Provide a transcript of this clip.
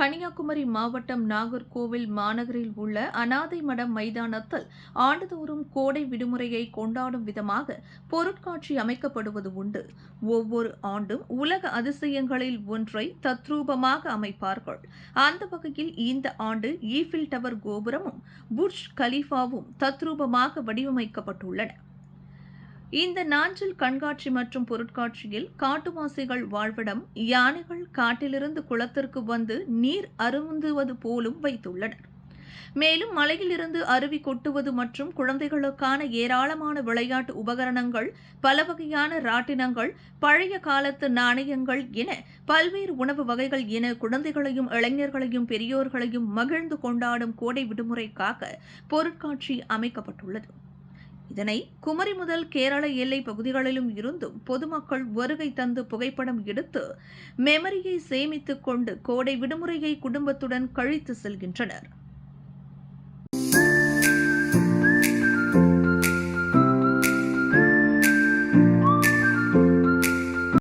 கன்னியாகுமரி மாவட்டம் நாகர்கோவில் மாநகரில் உள்ள அனாதை மடம் மைதானத்தில் ஆண்டுதோறும் கோடை விடுமுறையை கொண்டாடும் விதமாக பொருட்காட்சி அமைக்கப்படுவது உண்டு. ஒவ்வொரு ஆண்டும் உலக அதிசயங்களில் ஒன்றை தத்ரூபமாக அமைப்பார்கள். அந்த வகையில் இந்த ஆண்டு ஈஃபில் டவர் கோபுரமும் புர்ஜ் கலீஃபாவும் தத்ரூபமாக வடிவமைக்கப்பட்டுள்ளன. இந்த நாஞ்சில் கண்காட்சி மற்றும் பொருட்காட்சியில் காட்டுவாசிகள் வாழ்விடம் யானைகள் காட்டிலிருந்து குளத்திற்கு வந்து நீர் அருந்துவது போலும் வைத்துள்ளனர். மேலும் மலையிலிருந்து அருவி கொட்டுவது மற்றும் குழந்தைகளுக்கான ஏராளமான விளையாட்டு உபகரணங்கள் பல வகையான ராட்டினங்கள் பழைய காலத்து நாணயங்கள் என பல்வேறு உணவு வகைகள் என குழந்தைகளையும் இளைஞர்களையும் பெரியோர்களையும் மகிழ்ந்து கொண்டாடும் கோடை விடுமுறைக்காக பொருட்காட்சி அமைக்கப்பட்டுள்ளது. இதனை குமரி முதல் கேரள எல்லை பகுதிகளிலும் இருந்தும் பொதுமக்கள் வருகை தந்து புகைப்படம் எடுத்து மெமரியை சேமித்துக் கொண்டு கோடை விடுமுறையை குடும்பத்துடன் கழித்து செல்கின்றனர்.